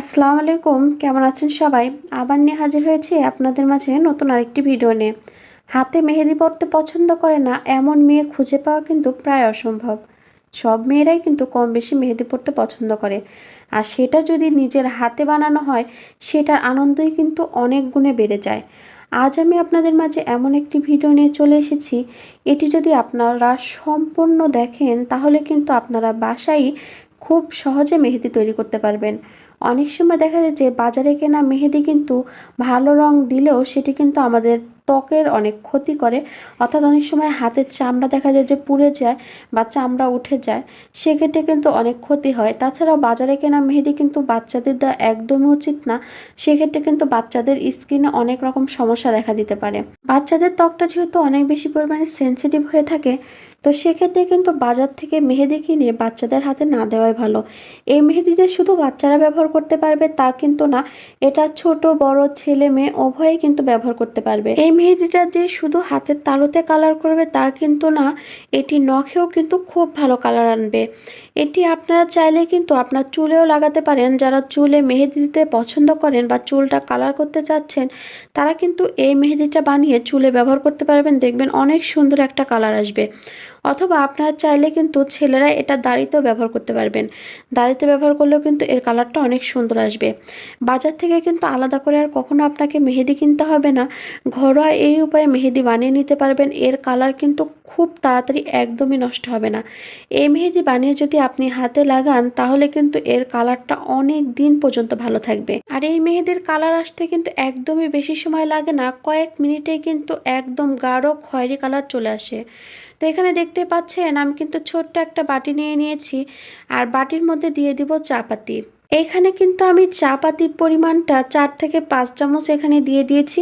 আসসালামু আলাইকুম। কেমন আছেন সবাই? আবার নিয়ে হাজির হয়েছি আপনাদের মাঝে নতুন আরেকটি ভিডিও নিয়ে। হাতে মেহেদি পরতে পছন্দ করে না, এমন মেয়ে খুঁজে পাওয়া কিন্তু প্রায় অসম্ভব। সব মেয়েরাই কিন্তু কম বেশি মেহেদি পরতে পছন্দ করে। আর সেটা যদি নিজের হাতে বানানো হয়, সেটার আনন্দই কিন্তু অনেক গুণে বেড়ে যায়। আজ আমি আপনাদের মাঝে এমন একটি ভিডিও নিয়ে চলে এসেছি। এটি যদি আপনারা সম্পূর্ণ দেখেন, তাহলে কিন্তু আপনারা বাসায় খুব সহজে মেহেদি তৈরি করতে পারবেন। অনেক সময় দেখা যায় যে বাজারে কেনা মেহেদি কিন্তু ভালো রং দিলেও সেটি কিন্তু আমাদের ত্বকের অনেক ক্ষতি করে। অর্থাৎ অনেক সময় হাতের চামড়া দেখা যায় যে পুড়ে যায় বা চামড়া উঠে যায়, সেক্ষেত্রে কিন্তু অনেক ক্ষতি হয়। তাছাড়াও বাজারে কেনা মেহেদি কিন্তু বাচ্চাদের দেওয়া একদমই উচিত না, সেক্ষেত্রে কিন্তু বাচ্চাদের স্কিনে অনেক রকম সমস্যা দেখা দিতে পারে। বাচ্চাদের ত্বকটা যেহেতু অনেক বেশি পরিমাণে সেন্সিটিভ হয়ে থাকে তো সেক্ষেত্রে কিন্তু বাজার থেকে মেহেদি কিনে বাচ্চাদের হাতে না দেওয়াই ভালো। এই মেহেদি যে শুধু বাচ্চারা ব্যবহার করতে পারবে তা কিন্তু না, এটা ছোট, বড়, ছেলে, মেয়ে উভয়ই কিন্তু ব্যবহার করতে পারবে। এই মেহেদিটা যে শুধু হাতের তালুতে কালার করবে তা কিন্তু না, এটি নখেও কিন্তু খুব ভালো কালার আনবে। এটি আপনারা চাইলে কিন্তু আপনার চুলেও লাগাতে পারেন। যারা চুলে মেহেদি দিতে পছন্দ করেন বা চুলটা কালার করতে চাচ্ছেন, তারা কিন্তু এই মেহেদিটা বানিয়ে চুলে ব্যবহার করতে পারবেন। দেখবেন অনেক সুন্দর একটা কালার আসবে। অথবা আপনারা চাইলে কিন্তু ছেলেরা এটা দাড়িতেও ব্যবহার করতে পারবেন। দাড়িতে ব্যবহার করলেও কিন্তু এর কালারটা অনেক সুন্দর আসবে। বাজার থেকে কিন্তু আলাদা করে আর কখনো আপনাকে মেহেদি কিনতে হবে না। ঘরোয়া এই উপায়ে মেহেদি বানিয়ে নিতে পারবেন। এর কালার কিন্তু খুব তাড়াতাড়ি একদমই নষ্ট হবে না। এই মেহেদি বানিয়ে যদি আপনি হাতে লাগান, তাহলে কিন্তু এর কালারটা অনেক দিন পর্যন্ত ভালো থাকবে। আর এই মেহেদির কালার আসতে কিন্তু একদমই বেশি সময় লাগে না, কয়েক মিনিটে কিন্তু একদম গাঢ়, খয়েরি কালার চলে আসে। তো এখানে দেখতে পাচ্ছেন, আমি কিন্তু ছোট্ট একটা বাটি নিয়ে নিয়েছি, আর বাটির মধ্যে দিয়ে দিব চাপাতি। এখানে কিন্তু আমি চা পাতির পরিমাণটা চার থেকে পাঁচ চামচ এখানে দিয়ে দিয়েছি।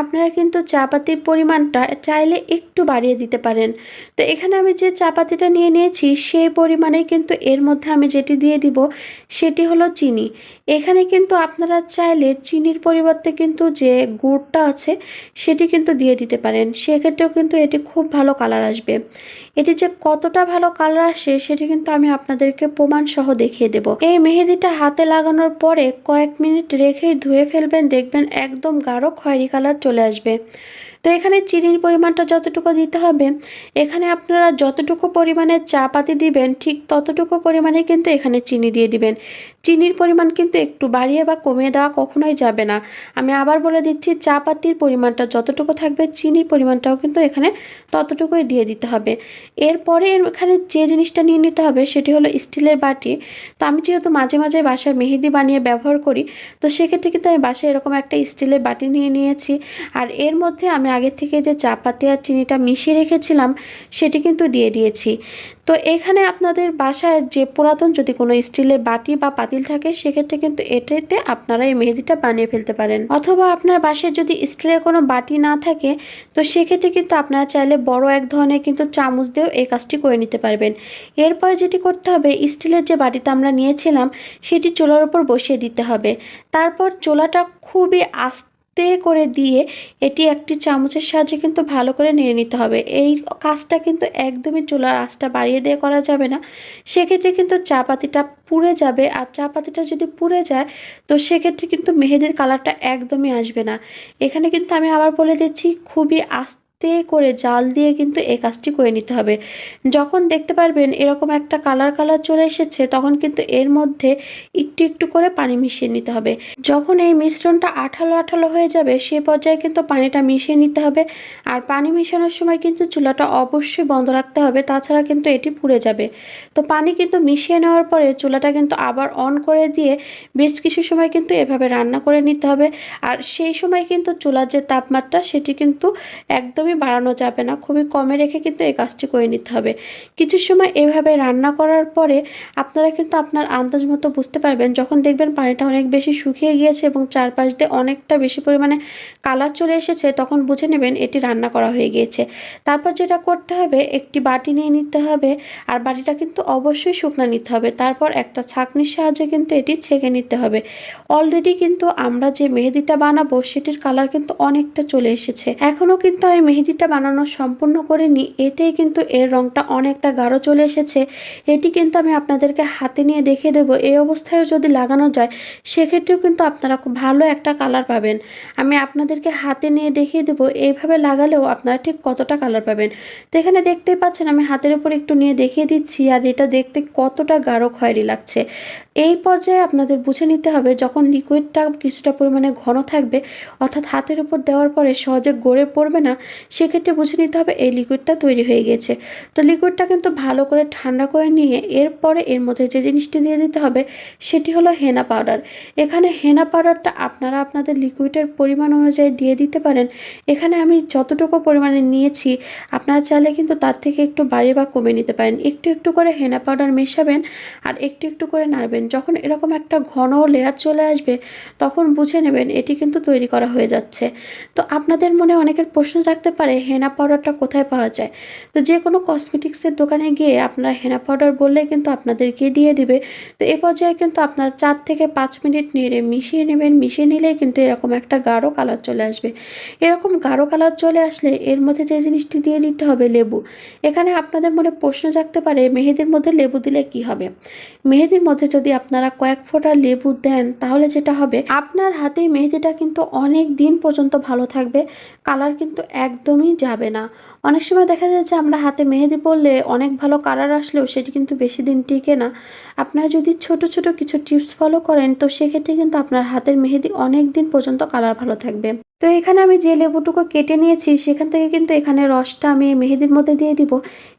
আপনারা কিন্তু চা পাতির পরিমাণটা চাইলে একটু বাড়িয়ে দিতে পারেন। তো এখানে আমি যে চা পাতিটা নিয়ে নিয়েছি, সেই পরিমাণে কিন্তু এর মধ্যে আমি যেটি দিয়ে দিব, সেটি হলো চিনি। এখানে কিন্তু আপনারা চাইলে চিনির পরিবর্তে কিন্তু যে গুড়টা আছে, সেটি কিন্তু দিয়ে দিতে পারেন। সেক্ষেত্রেও কিন্তু এটি খুব ভালো কালার আসবে। এটি যে কতটা ভালো কালার আসে, সেটি কিন্তু আমি আপনাদেরকে প্রমাণ সহ দেখিয়ে দেব। এই মেহেদিটা হাতে লাগানোর পরে কয়েক মিনিট রেখেই ধুয়ে ফেলবেন, দেখবেন একদম গাঢ় খয়েরি কালার চলে আসবে। তো এখানে চিনির পরিমাণটা যতটুকু দিতে হবে, এখানে আপনারা যতটুকু পরিমাণে চা পাতি দিবেন, ঠিক ততটুকু পরিমাণে কিন্তু এখানে চিনি দিয়ে দিবেন। চিনির পরিমাণ কিন্তু একটু বাড়িয়ে বা কমিয়ে দেওয়া কখনোই যাবে না। আমি আবার বলে দিচ্ছি, চা পাতির পরিমাণটা যতটুকু থাকবে, চিনির পরিমাণটাও কিন্তু এখানে ততটুকুই দিয়ে দিতে হবে। এরপরে এখানে যে জিনিসটা নিয়ে নিতে হবে, সেটি হলো স্টিলের বাটি। তো আমি যেহেতু মাঝে মাঝে বাসায় মেহেদি বানিয়ে ব্যবহার করি, তো সেক্ষেত্রে কিন্তু আমি বাসায় এরকম একটা স্টিলের বাটি নিয়ে নিয়েছি। আর এর মধ্যে আমি আগে থেকে যে চা পাতি আর চিনিটা মিশিয়ে রেখেছিলাম, সেটি কিন্তু দিয়ে দিয়েছি। তো এখানে আপনাদের বাসায় যে পুরাতন যদি কোনো স্টিলের বাটি বা পাতিল থাকে, সেক্ষেত্রে কিন্তু এটাতে আপনারা এই মেহেদিটা বানিয়ে ফেলতে পারেন। অথবা আপনার বাসায় যদি স্টিলের কোনো বাটি না থাকে, তো সেক্ষেত্রে কিন্তু আপনারা চাইলে বড় এক ধরনের কিন্তু চামচ দিয়েও এই কাজটি করে নিতে পারবেন। এরপরে যেটি করতে হবে, স্টিলের যে বাটিটা আমরা নিয়েছিলাম, সেটি চুলার উপর বসিয়ে দিতে হবে। তারপর চোলাটা খুবই আস্তে তে করে দিয়ে এটি একটি চামচের সাহায্যে কিন্তু ভালো করে নিয়ে নিতে হবে। এই কাজটা কিন্তু একদমই চুলার আঁচটা বাড়িয়ে দিয়ে করা যাবে না। সেক্ষেত্রে কিন্তু চাপাতিটা পুড়ে যাবে আর চাপাতিটা যদি পুড়ে যায়, তো সেক্ষেত্রে কিন্তু মেহেদির কালারটা একদমই আসবে না। এখানে কিন্তু আমি আবার বলে দিচ্ছি, খুবই আস্তে আস্তে করে জাল দিয়ে কিন্তু এই কাজটি করে নিতে হবে। যখন দেখতে পারবেন এরকম একটা কালার কালার চলে এসেছে, তখন কিন্তু এর মধ্যে একটু একটু করে পানি মিশিয়ে নিতে হবে। যখন এই মিশ্রণটা আঠালো আঠালো হয়ে যাবে, সে পর্যায়ে কিন্তু পানিটা মিশিয়ে নিতে হবে। আর পানি মিশানোর সময় কিন্তু চুলাটা অবশ্যই বন্ধ রাখতে হবে, তাছাড়া কিন্তু এটি পুড়ে যাবে। তো পানি কিন্তু মিশিয়ে নেওয়ার পরে চুলাটা কিন্তু আবার অন করে দিয়ে বেশ কিছু সময় কিন্তু এভাবে রান্না করে নিতে হবে। আর সেই সময় কিন্তু চুলার যে তাপমাত্রা, সেটি কিন্তু একদমই বাড়ানো যাবে না, খুবই কমে রেখে কিন্তু এই কাজটি করে নিতে হবে। কিছু সময় এভাবে রান্না করার পরে আপনারা কিন্তু আপনার আন্দাজ মতো বুঝতে পারবেন, যখন দেখবেন পানিটা অনেক বেশি শুকিয়ে গিয়েছে এবং চারপাশ দিয়ে অনেকটা বেশি পরিমাণে কালার চলে এসেছে, তখন বুঝে নেবেন এটি রান্না করা হয়ে গিয়েছে। তারপর যেটা করতে হবে, একটি বাটি নিয়ে নিতে হবে, আর বাটিটা কিন্তু অবশ্যই শুকনো নিতে হবে। তারপর একটা ছাঁকনির সাহায্যে কিন্তু এটি ছেঁকে নিতে হবে। অলরেডি কিন্তু আমরা যে মেহেদিটা বানাবো, সেটির কালার কিন্তু অনেকটা চলে এসেছে। এখনও কিন্তু আমি মেহেদি মেহেদিটা বানানো সম্পূর্ণ করে নিই এতেই কিন্তু এর রঙটা অনেকটা গাঢ় চলে এসেছে। এটি কিন্তু আমি আপনাদেরকে হাতে নিয়ে দেখিয়ে দেবো, এই অবস্থায়ও যদি লাগানো যায়, সেক্ষেত্রেও কিন্তু আপনারা খুব ভালো একটা কালার পাবেন। আমি আপনাদেরকে হাতে নিয়ে দেখিয়ে দেবো, এইভাবে লাগালেও আপনারা ঠিক কতটা কালার পাবেন। তো এখানে দেখতেই পাচ্ছেন, আমি হাতের উপর একটু নিয়ে দেখিয়ে দিচ্ছি, আর এটা দেখতে কতটা গাঢ় খয়েরি লাগছে। এই পর্যায়ে আপনাদের বুঝে নিতে হবে, যখন লিকুইডটা কিছুটা পরিমাণে ঘন থাকবে, অর্থাৎ হাতের উপর দেওয়ার পরে সহজে গড়ে পড়বে না সেক্ষেত্রে বুঝে নিতে হবে এই লিকুইডটা তৈরি হয়ে গেছে। তো লিকুইডটা কিন্তু ভালো করে ঠান্ডা করে নিয়ে এরপরে এর মধ্যে যে জিনিসটি দিয়ে দিতে হবে সেটি হলো হেনা পাউডার এখানে হেনা পাউডারটা আপনারা আপনাদের লিকুইডের পরিমাণ অনুযায়ী দিয়ে দিতে পারেন। এখানে আমি যতটুকু পরিমাণে নিয়েছি, আপনারা চাইলে কিন্তু তার থেকে একটু বাড়িয়ে বা কমে নিতে পারেন। একটু একটু করে হেনা পাউডার মেশাবেন আর একটু একটু করে নাড়বেন। যখন এরকম একটা ঘন লেয়ার চলে আসবে, তখন বুঝে নেবেন এটি কিন্তু তৈরি করা হয়ে যাচ্ছে। তো আপনাদের মনে অনেকের প্রশ্ন থাকতে পারে হেনা পাউডারটা কোথায় পাওয়া যায়? তো যে কোনো কসমেটিক্সের দোকানে গিয়ে আপনারা হেনা পাউডার বললে কিন্তু আপনাদেরকে দিয়ে দিবে। তো এ পর্যায়ে কিন্তু আপনারা চার থেকে পাঁচ মিনিট নেড়ে মিশিয়ে নেবেন। মিশিয়ে নিলেই কিন্তু এরকম একটা গাঢ় কালার চলে আসবে। এরকম গাঢ় কালার চলে আসলে এর মধ্যে যে জিনিসটি দিয়ে দিতে হবে লেবু। এখানে আপনাদের মনে প্রশ্ন জাগতে পারে, মেহেদির মধ্যে লেবু দিলে কি হবে? মেহেদির মধ্যে যদি আপনারা কয়েক ফোঁটা লেবু দেন, তাহলে যেটা হবে, আপনার হাতের মেহেদিটা কিন্তু অনেক দিন পর্যন্ত ভালো থাকবে। কালার কিন্তু একদমই যাবে না। অনেক সময় দেখা যায় যে আমরা হাতে মেহেদি পরলে অনেক ভালো কালার আসলেও সেটি কিন্তু বেশি দিন টিকে না। আপনারা যদি ছোট ছোট কিছু টিপস ফলো করেন, তো সেক্ষেত্রে কিন্তু আপনার হাতের মেহেদি অনেক দিন পর্যন্ত কালার ভালো থাকবে। তো এখানে আমি যে লেবুটুকু কেটে নিয়েছি, সেখান থেকে কিন্তু এখানে রসটা আমি মেহেদির মধ্যে দিয়ে দিব।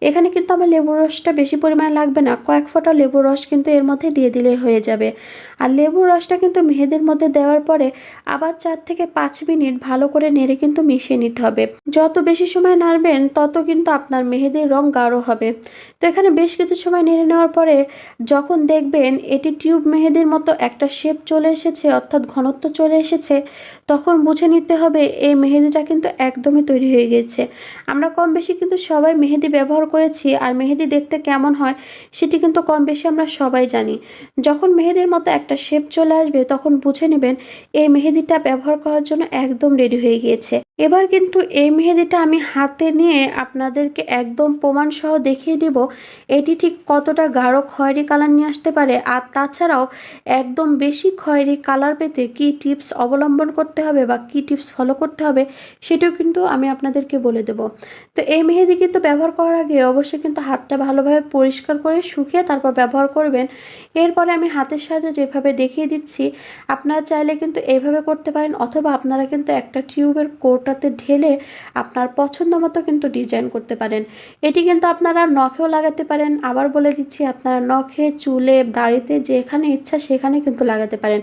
এখানে কিন্তু আমার লেবুর রসটা বেশি পরিমাণে লাগবে না, কয়েক ফোঁটা লেবুর রস কিন্তু এর মধ্যে দিয়ে দিলে হয়ে যাবে। আর লেবুর রসটা কিন্তু মেহেদির মধ্যে দেওয়ার পরে আবার চার থেকে পাঁচ মিনিট ভালো করে নেড়ে কিন্তু মিশিয়ে নিতে হবে। যত বেশি সময় নাড়বেন তত কিন্তু আপনার মেহেদির রং গাঢ় হবে। তো এখানে বেশ কিছু সময় নেড়ে নেওয়ার পরে যখন দেখবেন এটি টিউব মেহেদির মতো একটা শেপ চলে এসেছে, অর্থাৎ ঘনত্ব চলে এসেছে, তখন বুঝে নিতে হবে এই মেহেদিটা কিন্তু একদমই তৈরি হয়ে গেছে। আমরা কম বেশি কিন্তু সবাই মেহেদি ব্যবহার করেছি, আর মেহেদি দেখতে কেমন হয় সেটি কিন্তু কম বেশি আমরা সবাই জানি। যখন মেহেদির মতো একটা শেপ চলে আসবে, তখন বুঝে নেবেন এই মেহেদিটা ব্যবহার করার জন্য একদম রেডি হয়ে গিয়েছে। এবার কিন্তু এই মেহেদিটা আমি হাতে নিয়ে আপনাদেরকে একদম প্রমাণ সহ দেখিয়ে দিব, এটি ঠিক কতটা গাঢ় খয়েরি কালার নিয়ে আসতে পারে আর তাছাড়াও একদম বেশি খয়েরি কালার পেতে কী টিপস অবলম্বন করতে হবে বা কী টিপস ফলো করতে হবে সেটাও কিন্তু আমি আপনাদেরকে বলে দেব। তো এই মেহেদি কিন্তু ব্যবহার করার আগে অবশ্যই কিন্তু হাতটা ভালোভাবে পরিষ্কার করে শুকিয়ে তারপর ব্যবহার করবেন। এরপরে আমি হাতের সাহায্যে যেভাবে দেখিয়ে দিচ্ছি, আপনারা চাইলে কিন্তু এইভাবে করতে পারেন অথবা আপনারা কিন্তু একটা টিউবের কোটাতে ঢেলে আপনার পছন্দ মতো কিন্তু ডিজাইন করতে পারেন। এটি কিন্তু আপনারা নখেও লাগাতে পারেন, আবার বলে দিচ্ছি আপনারা নখে, চুলে, দাড়িতে যেখানে ইচ্ছা সেখানে কিন্তু লাগাতে পারেন।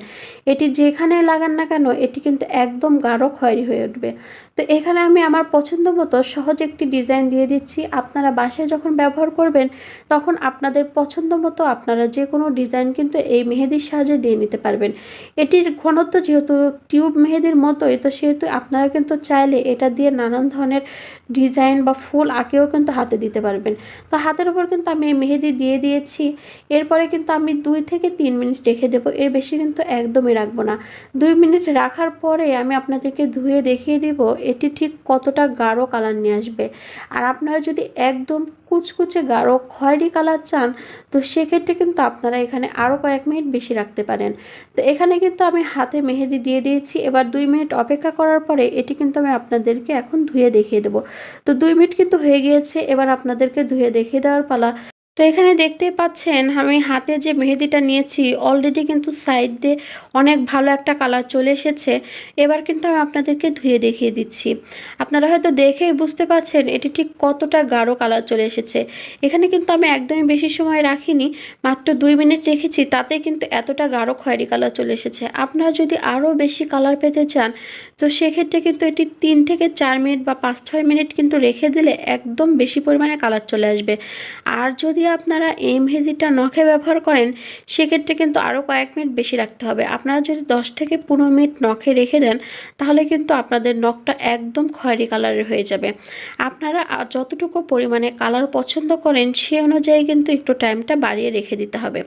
এটি যেখানে লাগান না কেন, এটি কিন্তু একদম গাঢ় খয়েরি হয়ে উঠবে। তো এখানে আমি আমার পছন্দ মতো সহজ একটি ডিজাইন দিয়ে দিচ্ছি। আপনারা বাসায় যখন ব্যবহার করবেন, তখন আপনাদের পছন্দ মতো আপনারা যে কোনো ডিজাইন কিন্তু এই মেহেদির সাহায্যে দিয়ে নিতে পারবেন। এটির ঘনত্ব যেহেতু টিউব মেহেদির মতোই, তো সেহেতু আপনারা কিন্তু চাইলে এটা দিয়ে নানান ধরনের ডিজাইন বা ফুল আঁকেও কিন্তু হাতে দিতে পারবেন। তো হাতের উপর কিন্তু আমি এই মেহেদি দিয়ে দিয়েছি। এরপরে কিন্তু আমি দুই থেকে তিন মিনিট রেখে দেবো। এর বেশি কিন্তু একদমই রাখব না। দুই মিনিট রাখার পরে আমি আপনাদেরকে ধুয়ে দেখিয়ে দিব, এটি ঠিক কতটা গাঢ় কালার নিয়ে আসবে। আর আপনারা যদি একদম কুচকুচে গাঢ় খয়েরি কালার চান, তো সেক্ষেত্রে কিন্তু আপনারা এখানে আরও কয়েক মিনিট বেশি রাখতে পারেন। তো এখানে কিন্তু আমি হাতে মেহেদি দিয়ে দিয়েছি। এবার দুই মিনিট অপেক্ষা করার পরে এটি কিন্তু আমি আপনাদেরকে এখন ধুয়ে দেখিয়ে দেবো। তো দুই মিনিট কিন্তু হয়ে গিয়েছে। এবার আপনাদেরকে ধুয়ে দেখিয়ে দেওয়ার পালা তো এখানে দেখতেই পাচ্ছেন, আমি হাতে যে মেহেদিটা নিয়েছি অলরেডি কিন্তু সাইড দিয়ে অনেক ভালো একটা কালার চলে এসেছে। এবার কিন্তু আমি আপনাদেরকে ধুয়ে দেখিয়ে দিচ্ছি। আপনারা হয়তো দেখেই বুঝতে পারছেন, এটি ঠিক কতটা গাঢ় কালার চলে এসেছে। এখানে কিন্তু আমি একদমই বেশি সময় রাখিনি, মাত্র দুই মিনিট রেখেছি, তাতে কিন্তু এতটা গাঢ় খয়েরি কালার চলে এসেছে। আপনারা যদি আরও বেশি কালার পেতে চান, তো সেক্ষেত্রে কিন্তু এটি তিন থেকে চার মিনিট বা পাঁচ ছয় মিনিট কিন্তু রেখে দিলে একদম বেশি পরিমাণে কালার চলে আসবে। আর যদি আপনারা এই মেহেদিটা নখে ব্যবহার করেন, সেক্ষেত্রে কিন্তু আরও কয়েক মিনিট বেশি রাখতে হবে। আপনারা যদি দশ থেকে পনেরো মিনিট নখে রেখে দেন, তাহলে কিন্তু আপনাদের নখটা একদম খয়েরি কালারের হয়ে যাবে। আপনারা যতটুকু পরিমাণে কালার পছন্দ করেন, সে অনুযায়ী কিন্তু একটু টাইমটা বাড়িয়ে রেখে দিতে হবে।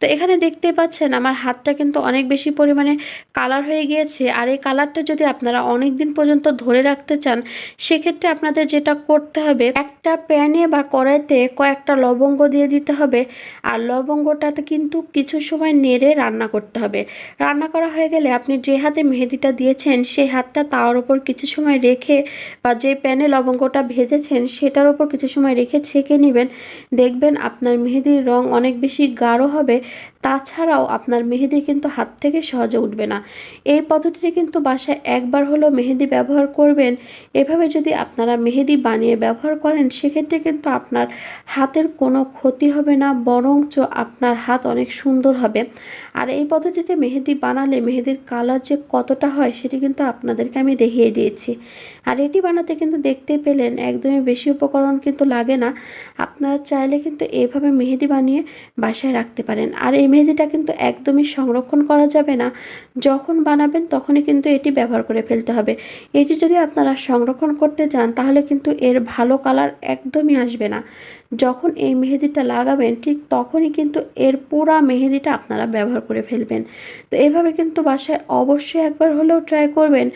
তো এখানে দেখতে পাচ্ছেন, আমার হাতটা কিন্তু অনেক বেশি পরিমাণে কালার হয়ে গিয়েছে। আর এই কালারটা যদি আপনারা অনেক দিন পর্যন্ত ধরে রাখতে চান, সেক্ষেত্রে আপনাদের যেটা করতে হবে, একটা প্যানে বা কড়াইতে কয়েকটা লবঙ্গ দিয়ে দিতে হবে। আর লবঙ্গটাতে কিন্তু কিছু সময় নেড়ে রান্না করতে হবে। রান্না করা হয়ে গেলে আপনি যে হাতে মেহেদিটা দিয়েছেন সেই হাতটা তার ওপর কিছু সময় রেখে বা যে প্যানে লবঙ্গটা ভেজেছেন, সেটার ওপর কিছু সময় রেখে ছেঁকে নেবেন। দেখবেন আপনার মেহেদির রং অনেক বেশি গাঢ় হবে। তাছাড়াও আপনার মেহেদি কিন্তু হাত থেকে সহজে উঠবে না। এই পদ্ধতিতে কিন্তু বাসায় একবার হলেও মেহেদি ব্যবহার করবেন। এভাবে যদি আপনারা মেহেদি বানিয়ে ব্যবহার করেন, সেক্ষেত্রে কিন্তু আপনার হাতের কোনো ক্ষতি হবে না, বরঞ্চ আপনার হাত অনেক সুন্দর হবে। আর এই পদ্ধতিতে মেহেদি বানালে মেহেদির কালার যে কতটা হয়, সেটি কিন্তু আপনাদেরকে আমি দেখিয়ে দিয়েছি। আর এটি বানাতে কিন্তু দেখতে পেলেন একদমই বেশি উপকরণ কিন্তু লাগে না। আপনারা চাইলে কিন্তু এইভাবে মেহেদি বানিয়ে বাসায় রাখতে পারেন। আর এই মেহেদিটা কিন্তু একদমই সংরক্ষণ করা যাবে না। যখন বানাবেন তখনই কিন্তু এটি ব্যবহার করে ফেলতে হবে। এটি যদি আপনারা সংরক্ষণ করতে চান তাহলে কিন্তু এর ভালো কালার একদমই আসবে না। যখন এই মেহেদিটা লাগাবেন ঠিক তখনই কিন্তু এর পুরা মেহেদিটা আপনারা ব্যবহার করে ফেলবেন। তো এভাবে কিন্তু বাসায় অবশ্যই একবার হলেও ট্রাই করবেন।